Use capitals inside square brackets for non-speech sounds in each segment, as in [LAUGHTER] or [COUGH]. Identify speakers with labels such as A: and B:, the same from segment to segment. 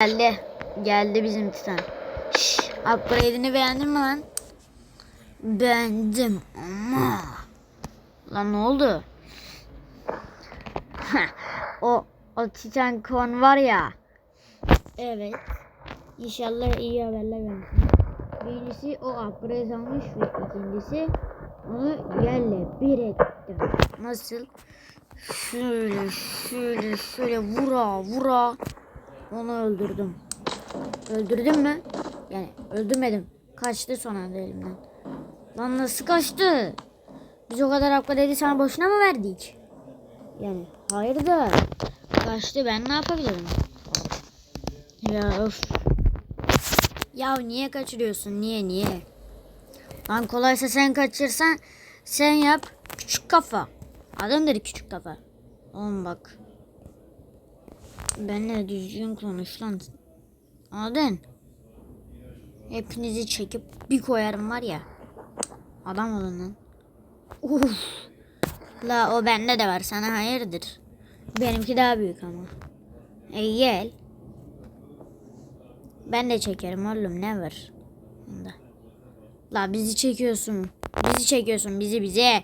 A: Geldi. Geldi bizim titan. Şşş. Upgrade'ini beğendin mi lan? Beğendim ama. Lan ne oldu? [LAUGHS] o o titan kon var ya. Evet. İnşallah iyi haberler versin. Birincisi o upgrade almış ve ikincisi onu yerle bir ettim. Nasıl? Şöyle şöyle şöyle vura vura onu öldürdüm. Öldürdüm mü? Yani öldürmedim. Kaçtı son anda elimden. Lan nasıl kaçtı? Biz o kadar upgrade'i sana boşuna mı verdik? Yani hayır da kaçtı ben ne yapabilirim? Ya öf. Ya niye kaçırıyorsun? Niye niye? Lan kolaysa sen kaçırsan sen yap. Küçük kafa. Adamdır küçük kafa. Oğlum bak. Benle düzgün konuş lan. Adın. Hepinizi çekip bir koyarım var ya. Adam olun lan. Uf. La o bende de var sana hayırdır. Benimki daha büyük ama. E gel. Ben de çekerim oğlum ne var? Bunda. La bizi çekiyorsun. Bizi çekiyorsun bizi bizi.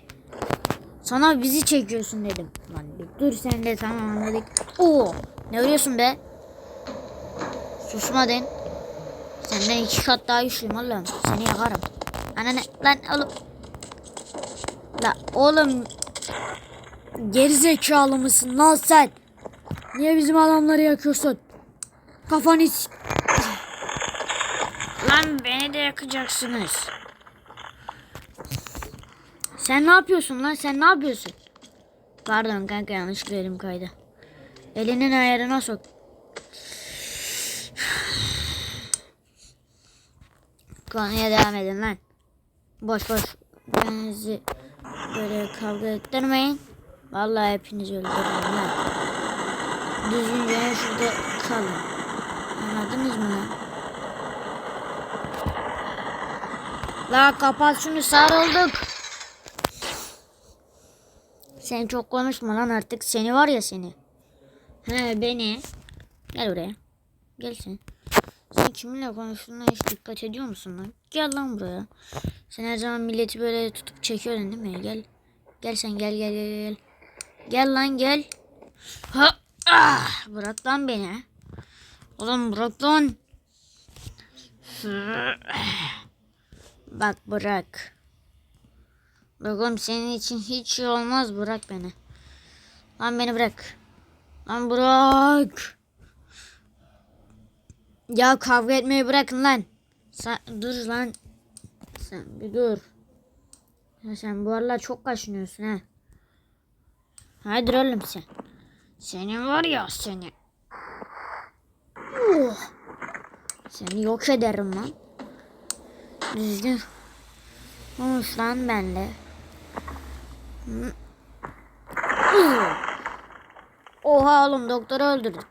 A: Sana bizi çekiyorsun dedim. Lan dur sen de tamam anladık. Oo, ne arıyorsun be? Susmadın. Senden iki kat daha güçlüyüm oğlum. Seni yakarım. Anne lan oğlum. La oğlum. Gerizekalı mısın lan sen? Niye bizim adamları yakıyorsun? Kafanı s- Lan beni de yakacaksınız. Sen ne yapıyorsun lan? Sen ne yapıyorsun? Pardon kanka yanlışlıkla elim kaydı. Elinin ayarına sok. Konuya devam edin lan. Boş boş. Kendinizi böyle kavga ettirmeyin. Vallahi hepinizi öldürürüm lan. Düzgünce şurada kalın. Anladınız mı lan? La kapat şunu sarıldık. Sen çok konuşma lan artık. Seni var ya seni. He beni. Gel buraya. Gel sen. Sen kiminle konuştuğuna hiç dikkat ediyor musun lan? Gel lan buraya. Sen her zaman milleti böyle tutup çekiyordun değil mi? Gel. Gel sen gel gel gel gel. Gel lan gel. Ha, ah, bırak lan beni. Oğlum bırak lan. Bak bırak. Bakalım senin için hiç şey olmaz bırak beni. Lan beni bırak. Lan bırak. Ya kavga etmeyi bırakın lan. Sen dur lan. Sen bir dur. Ya sen bu aralar çok kaşınıyorsun ha. Hadi oğlum sen. Senin var ya seni. Oh. Seni yok ederim lan. Düzgün. Konuş lan benle. Hı. Oha oğlum doktoru öldürdük.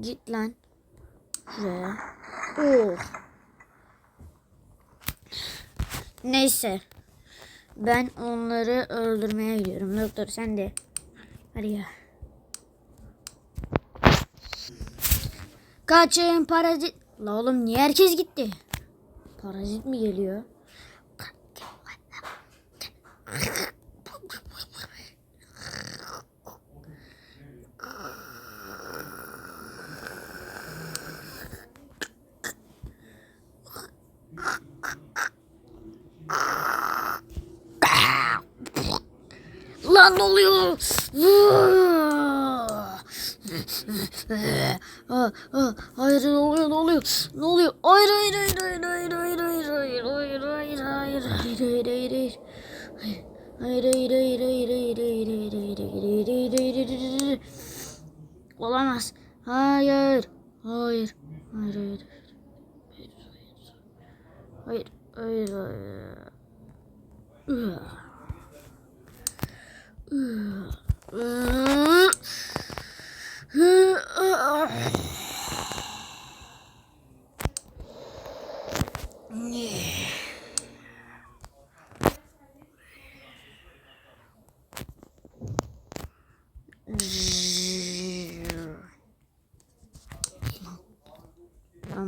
A: Git lan. Şuraya. Oh. Neyse. Ben onları öldürmeye gidiyorum. Doktor sen de. Hadi ya. Kaçın parazit. La oğlum niye herkes gitti? Parazit mi geliyor? Ne oluyor? Ah, ah, Hayır ne oluyor ne oluyor? Ne oluyor? Hayır hayır hayır hayır hayır hayır hayır hayır hayır hayır hayır hayır hayır hayır hayır Hayır hayır hayır hayır hayır hayır hayır hayır hayır hayır hayır hayır hayır Olamaz. Hayır. Hayır. Hayır hayır. Hayır hayır hayır. hayır. Lan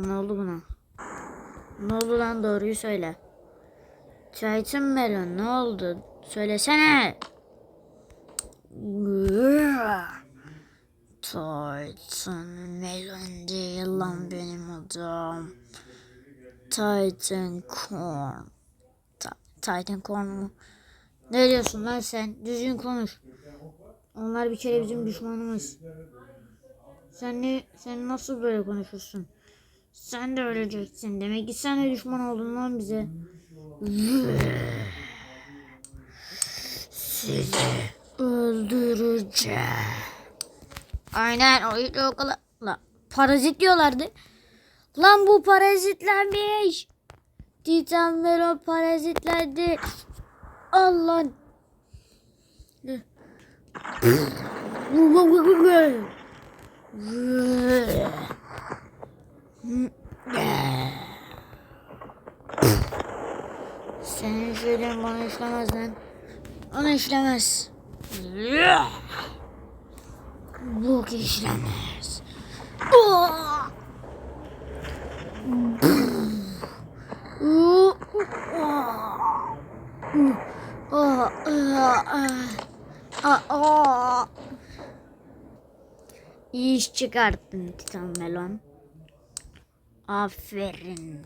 A: ne oldu buna? Ne oldu lan doğruyu söyle. Titan Melon ne oldu? Söylesene. Titan Melon değil lan benim adım. Titan Corn. Ta- Titan Corn mu? Ne diyorsun lan sen? Düzgün konuş. Onlar bir kere bizim düşmanımız. Sen ne sen nasıl böyle konuşursun? Sen de öleceksin. Demek ki sen de düşman oldun lan bize. Sizi öldüreceğim. Aynen o ilk o kadar. Lan, parazit diyorlardı. Lan bu parazitlenmiş. Titan Melo parazitlendi. Allah. Senin şeylerin bana işlemez lan. Bana işlemez. Bu işlemez. İyi iş çıkarttın Titan Melon. Aferin.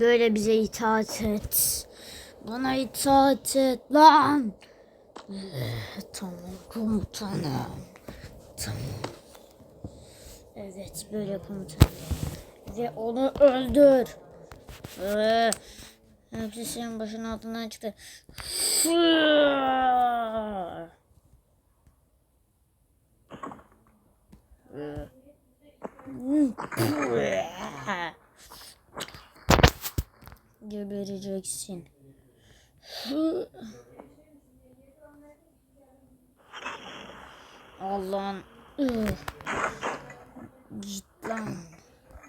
A: Böyle bize itaat et. Bana itaat et lan. Eh, Tamam komutanım. Tamam. Evet böyle komutanım. Ve onu öldür. Ee, hepsi senin başının altından çıktı. Gebereceksin. Allah'ın. Git lan.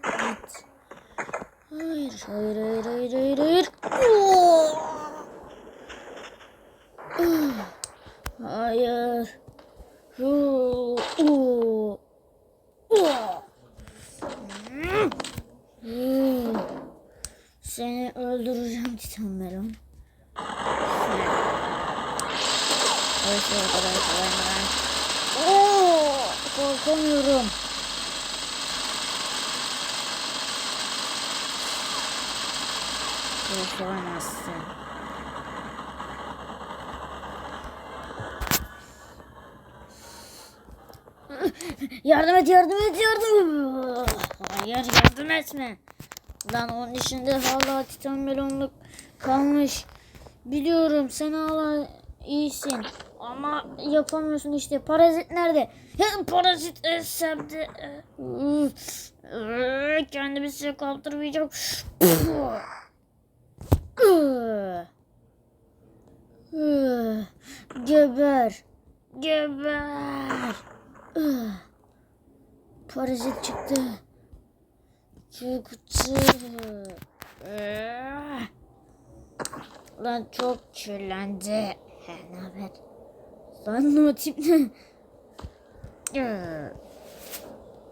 A: Git. Hayır, hayır, hayır, hayır, hayır. Oo! Ah, Hayır. Huu, uu, uu. Hmm. Hmm. Seni öldüreceğim Titan Melon. Neyse o kadar kolay mı lan? Oo, korkamıyorum. Korkamazsın. Yardım et, yardım et, yardım. Hayır, yardım etme. Lan onun içinde hala titan melonluk kalmış. Biliyorum sen hala iyisin. Ama yapamıyorsun işte. Parazit nerede? Parazit de. Üf, üf, Kendimi size kaptırmayacağım. Geber. Geber. Parazit çıktı. Çıktı. Lan çok kirlendi. Ne haber? Tip ne? [LAUGHS] Ee,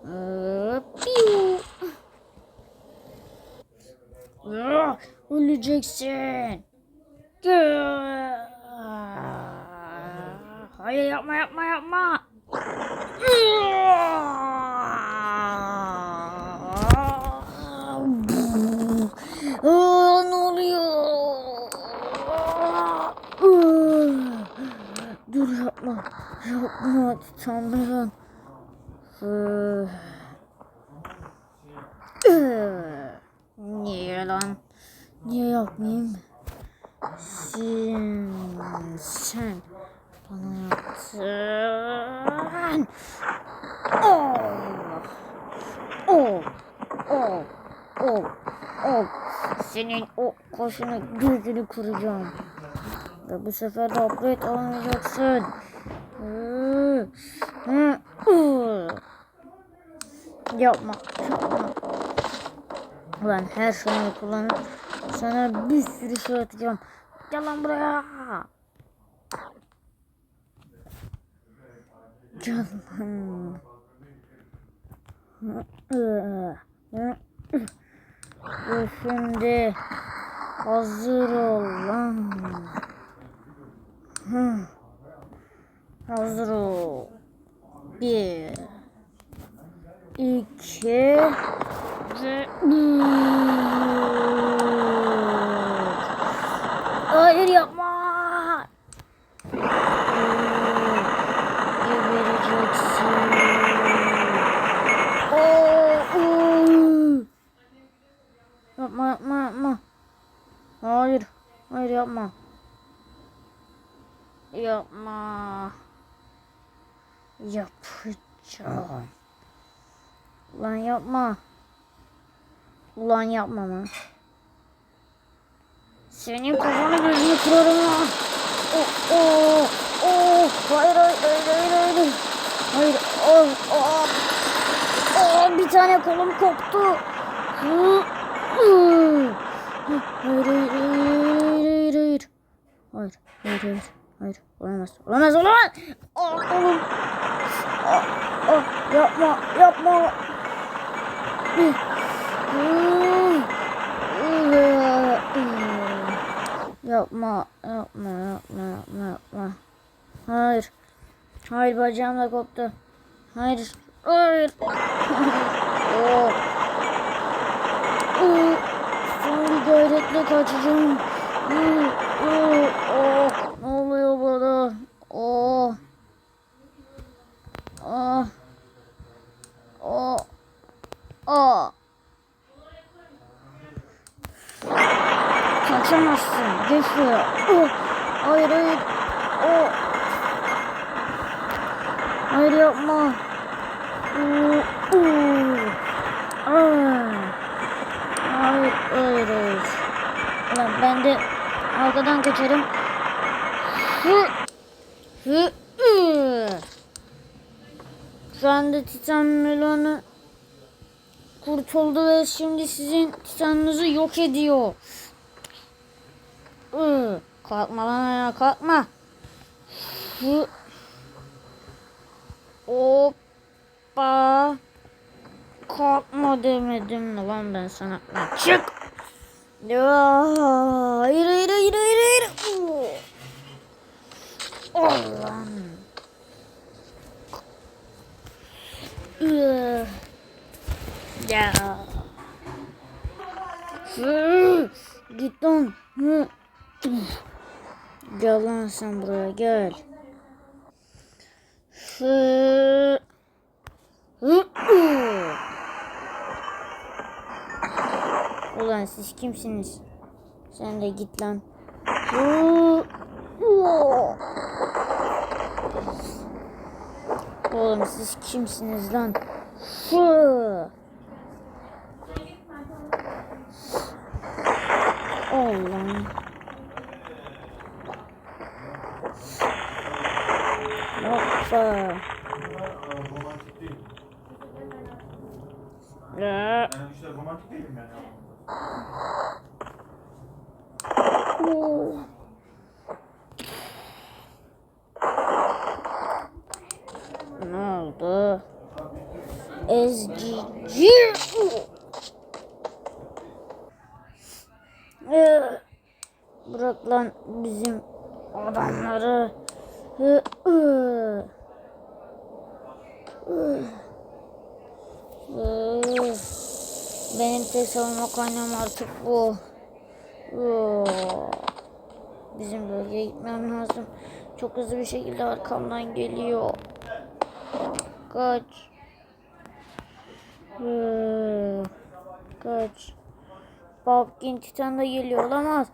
A: ee. Ah, Öleceksin. Ee, Hayır yapma yapma yapma. Aa, ne oluyor? Dur yapma. Titanların. Niye lan? Niye yapmayayım? Sen, sen bana yaptın. Oh, oh, oh, oh, oh. Senin o kaşını gözünü kıracağım. Ve bu sefer de upgrade alamayacaksın. Yapma, yapma. Ulan her şeyini kullanıp sana bir sürü şey atacağım. Gel lan buraya. Gel lan. Şimdi. Hazır ol lan. Hazır. Bir. iki ve. Hayır yapma. Gebereceksin. Yapma yapma yapma. Hayır. Hayır yapma. Yapma. Yapacağım. Ulan yapma. Ulan yapma lan. Senin kafanı gözünü kırarım lan. Oh, oh, oh. Hayır, hayır, hayır, hayır, hayır. Hayır, oh, oh. Oh, bir tane kolum koptu. Hayır, hayır, hayır, hayır, hayır. Hayır, hayır, hayır, hayır. Olamaz, olamaz, olamaz. Oh, kolum. Oh, oh, yapma, yapma. Yapma, yapma, yapma, yapma, yapma. Hayır. Hayır bacağım da koptu. Hayır. Hayır. oh. Oh. Son bir gayretle kaçacağım. Oh. Oh. Oh. Ne oluyor bana? Oh. Oh. Oh. Oh. Kaçamazsın. Gel şuraya. Oh. Hayır hayır. Oh. Hayır yapma. Oh. Oh. Ah. Hayır hayır hayır. Ulan ben de arkadan kaçarım. Hı. Hı. Hı. Şu anda Titan Melon'u kurtuldu ve şimdi sizin titanınızı yok ediyor. Kalkma lan ayağa kalkma. Hoppa. Kalkma demedim mi lan ben sana. Çık. Ya, hayır hayır hayır hayır hayır. Allah'ım. Ya. Git lan. Gel lan sen buraya gel. Ulan siz kimsiniz? Sen de git lan. Oğlum siz kimsiniz lan? Hı. Allah'ım. Hoppa.
B: Romantik değil.
A: Ya.
B: Yani işte romantik değilim yani.
A: Oo. Ne oldu? Ezgici. Ee, Bırak lan bizim Hı. Benim tek savunma kaynağım artık bu. Bizim bölgeye gitmem lazım. Çok hızlı bir şekilde arkamdan geliyor. Kaç. Kaç. Pumpkin Titan da geliyor olamaz.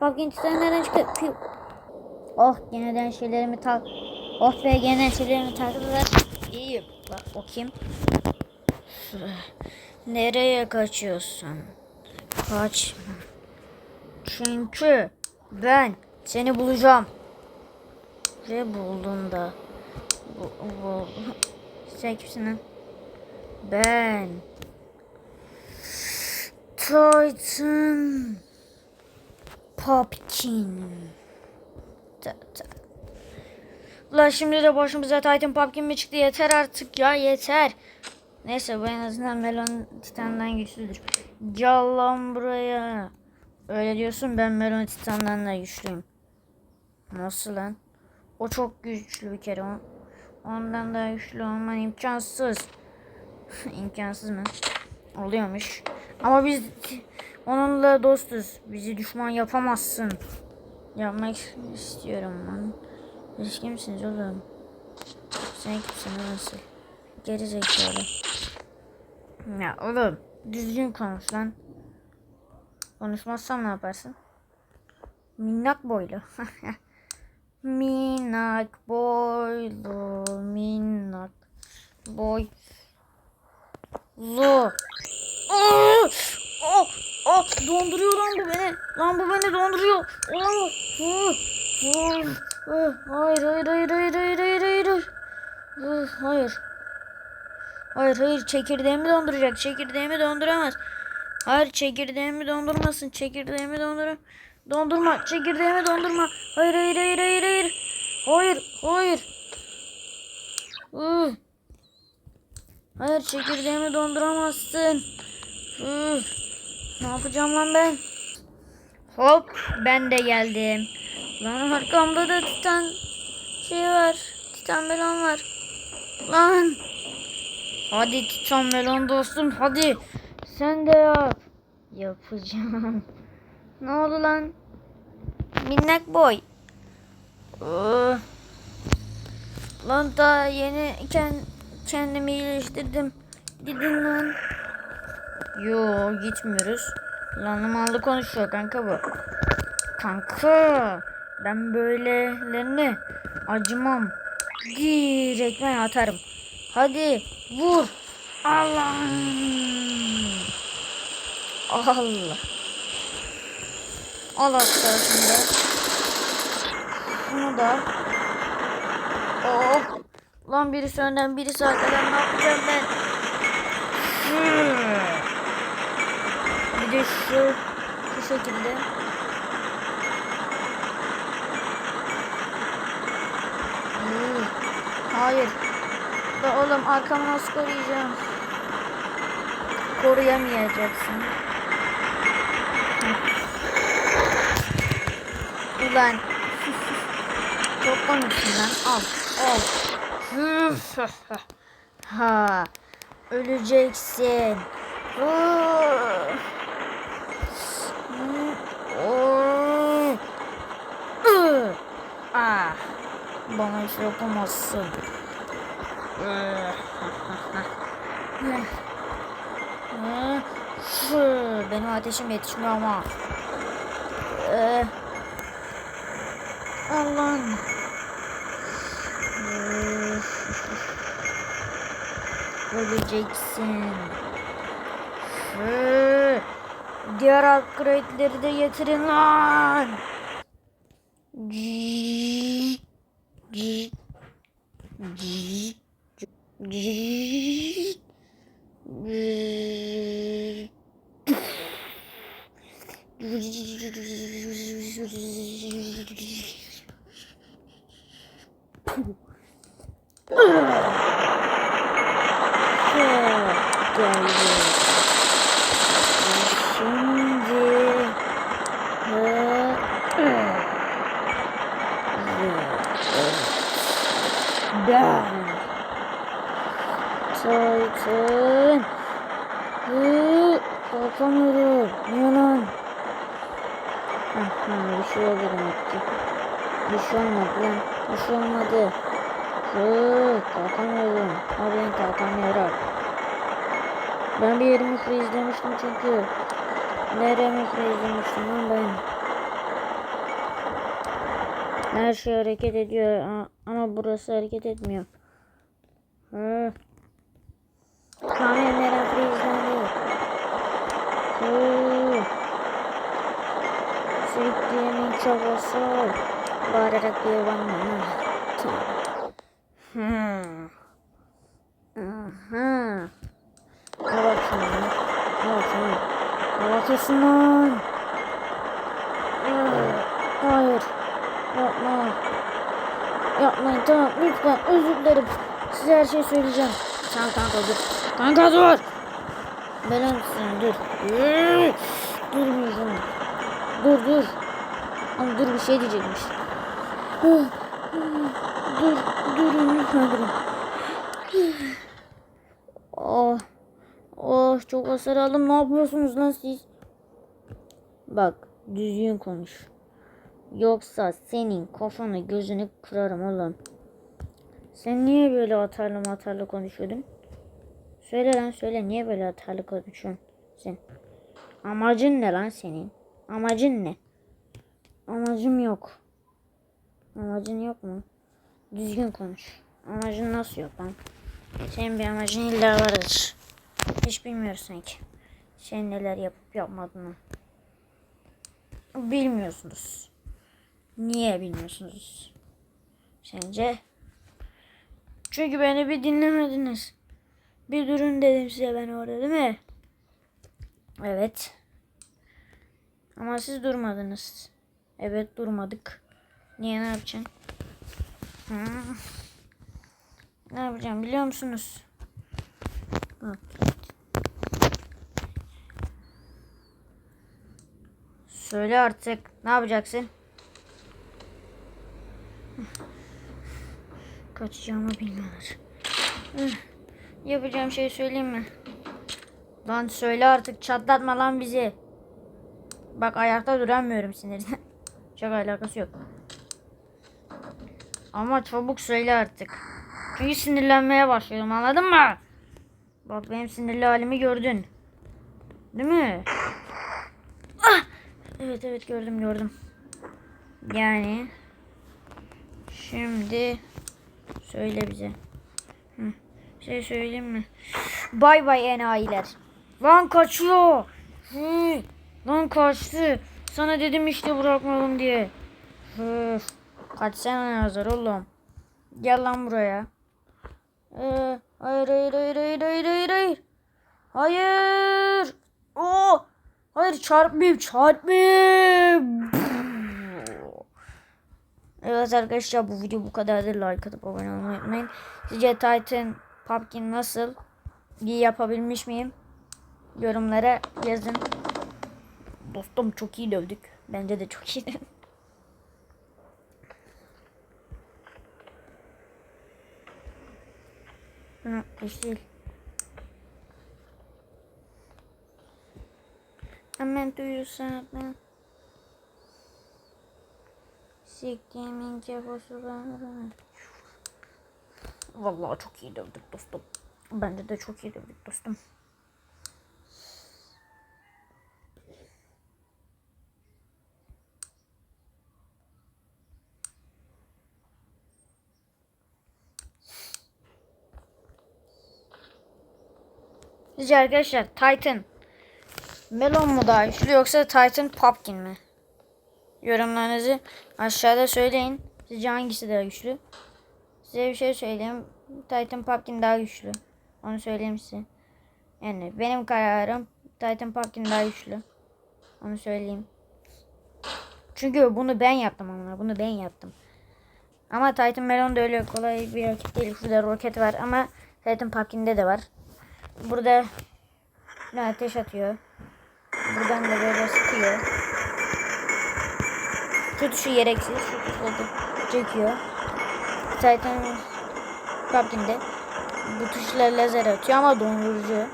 A: Pumpkin Titan nereden çıktı? Oh yeniden şeylerimi tak. Oh be yeniden şeylerimi taktılar. İyi. Bak o kim? Nereye kaçıyorsun? Kaçma. Çünkü ben seni bulacağım. Ve buldum da. Bu, bu. Sen kimsin? Ben. Titan. Pumpkin. Ta. La şimdi de başımıza Titan Pumpkin mi çıktı? Yeter artık ya yeter. Neyse bu en azından Melon Titan'dan güçlüdür. Gel lan buraya. Öyle diyorsun ben Melon Titan'dan da güçlüyüm. Nasıl lan? O çok güçlü bir kere. Ondan daha güçlü olman imkansız. [LAUGHS] imkansız mı? Oluyormuş. Ama biz onunla dostuz. Bizi düşman yapamazsın. Yapmak istiyorum ben. Siz kimsiniz oğlum? Sen kimsin nasıl? Geri zekalı. Ya oğlum düzgün konuş lan. Konuşmazsan ne yaparsın? Minnak boylu. [LAUGHS] minnak boylu. Minnak boy. Lu. Aa! Oh, oh, donduruyor lan bu beni. Lan bu beni donduruyor. Oh, oh, oh, oh. Hayır, hayır, hayır, hayır, hayır, hayır, hayır. hayır. Oh, hayır. Hayır, hayır, çekirdeğimi donduracak. Çekirdeğimi donduramaz. Hayır, çekirdeğimi dondurmasın. Çekirdeğimi dondur. Dondurma, çekirdeğimi dondurma. Hayır, hayır, hayır, hayır, hayır. Hayır, hayır. Hayır, çekirdeğimi donduramazsın. Uh. Ne yapacağım lan ben? Hop ben de geldim. Lan arkamda da titan şey var. Titan melon var. Lan. Hadi titan melon dostum hadi. Sen de yap. Yapacağım. ne oldu lan? Minnak boy. Lan daha yeni kend, kendimi iyileştirdim. Gidin lan. Yo gitmiyoruz. Lan mallı konuşuyor kanka bu. Kanka ben böylelerine acımam. Direkt ben atarım. Hadi vur. Allah. Allah. Al hatta şimdi. Şunu da. Oh. Lan birisi önden birisi arkadan ne yapacağım ben? Hmm. De şu şu şekilde. Hmm, Hayır. Da oğlum arkamı nasıl koruyacağım? Koruyamayacaksın. Ulan. Çok komiksin lan. Al. Al. ha. Öleceksin. Hı. Oo. Ih! Ah, bana hiç yapamazsın. Benim ateşim yetişmiyor ama. Allah'ım. Öleceksin. Diğer upgrade'leri de getirin lan. Geldi. Şimdi Ben Titan Hı, Kalkamıyorum Niye lan Aha bir şey oldu demek ki. Bir şey olmadı lan. Bir şey olmadı. Hı, Kalkamıyorum. Harbiden kalkamıyorum. Ben bir yerimi izlemiştim çünkü. Neremi izlemiştim lan ben? Her şey hareket ediyor. Ama burası hareket etmiyor. Hı. Kamyonlara frizlendi. Hı. Çabası. Bağırarak diyor bana. Hı. Aha. Ne bak şimdi. Ne bak şimdi. Ne bakıyorsun lan? Hayır. Yapma. Yapmayın tamam lütfen özür dilerim. Size her şeyi söyleyeceğim. Tamam kanka dur. Kanka dur. Belan sen dur. Durmuyorsun. Dur dur. Ama dur bir şey diyecekmiş. Dur. Durun lütfen durun. Oh. Oh çok hasar aldım. Ne yapıyorsunuz lan siz? Bak düzgün konuş. Yoksa senin kafanı gözünü kırarım oğlum. Sen niye böyle atarlı matarlı konuşuyordun? Söyle lan söyle niye böyle atarlı konuşuyorsun sen? Amacın ne lan senin? Amacın ne? Amacım yok. Amacın yok mu? Düzgün konuş. Amacın nasıl yok lan? Senin bir amacın illa vardır. Hiç bilmiyorsun sanki. Sen neler yapıp yapmadığını. Bilmiyorsunuz. Niye bilmiyorsunuz? Sence? Çünkü beni bir dinlemediniz. Bir durun dedim size ben orada değil mi? Evet. Ama siz durmadınız. Evet durmadık. Niye ne yapacaksın? Ne yapacağım biliyor musunuz? Bak. Söyle artık. Ne yapacaksın? Kaçacağımı bilmiyorlar. Yapacağım şey söyleyeyim mi? Lan söyle artık çatlatma lan bizi. Bak ayakta duramıyorum sinirden. Çok alakası yok. Ama çabuk söyle artık. Çünkü sinirlenmeye başlıyorum anladın mı? Bak benim sinirli halimi gördün. Değil mi? Ah! Evet evet gördüm gördüm. Yani şimdi söyle bize. Hı. Şey söyleyeyim mi? Bay bay enayiler. Lan kaçıyor. Hı. Lan kaçtı. Sana dedim işte bırakmadım diye. Hı. Kaçsana Nazar oğlum. Gel lan buraya. Ee, hayır hayır hayır hayır hayır hayır hayır. Hayır. Oo. Hayır çarpmayayım çarpmayayım. Evet arkadaşlar bu video bu kadardır. Like atıp abone olmayı unutmayın. Sizce Titan Pumpkin nasıl? İyi yapabilmiş miyim? Yorumlara yazın. Dostum çok iyi dövdük. Bence de çok iyi. [LAUGHS] Hı, yeşil. Hemen duyursan ben. Siktimin cefosu. Vallahi çok iyi dövdük dostum. Bence de çok iyi dövdük dostum. Sizce arkadaşlar Titan Melon mu daha güçlü yoksa Titan Pumpkin mi? Yorumlarınızı aşağıda söyleyin. Sizce hangisi daha güçlü? Size bir şey söyleyeyim. Titan Pumpkin daha güçlü. Onu söyleyeyim size. Yani benim kararım Titan Pumpkin daha güçlü. Onu söyleyeyim. Çünkü bunu ben yaptım ama bunu ben yaptım. Ama Titan Melon da öyle kolay bir rakip değil. Şurada roket var ama Titan Pumpkin'de de var. Burada ne ateş atıyor. Buradan da böyle sıkıyor. Şu tuşu gereksiz. Şu tuşu çekiyor. Titan Pumpkin'de bu tuşla lazer atıyor ama dondurucu.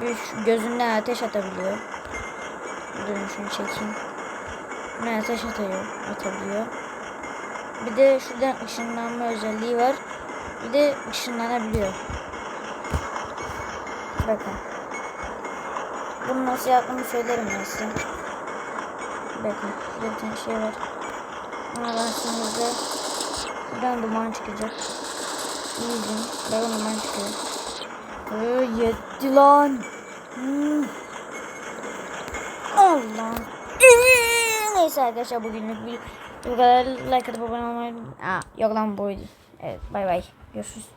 A: Bir gözünden ateş atabiliyor. Durun şunu çekeyim. Ne ateş atıyor, atabiliyor. Bir de şuradan ışınlanma özelliği var. Bir de ışınlanabiliyor. Bakın. Bunu nasıl yaptığımı söylerim ben size. Bakın. Şurada bir tane şey var. Ona bastığımızda buradan duman çıkacak. İyi izleyin. Bakın duman çıkıyor. Ee, yetti lan. Hmm. Allah. Neyse arkadaşlar bugünlük bir bu kadar like atıp abone olmayı. Aa, yok lan buydu. Evet bay bay. Görüşürüz.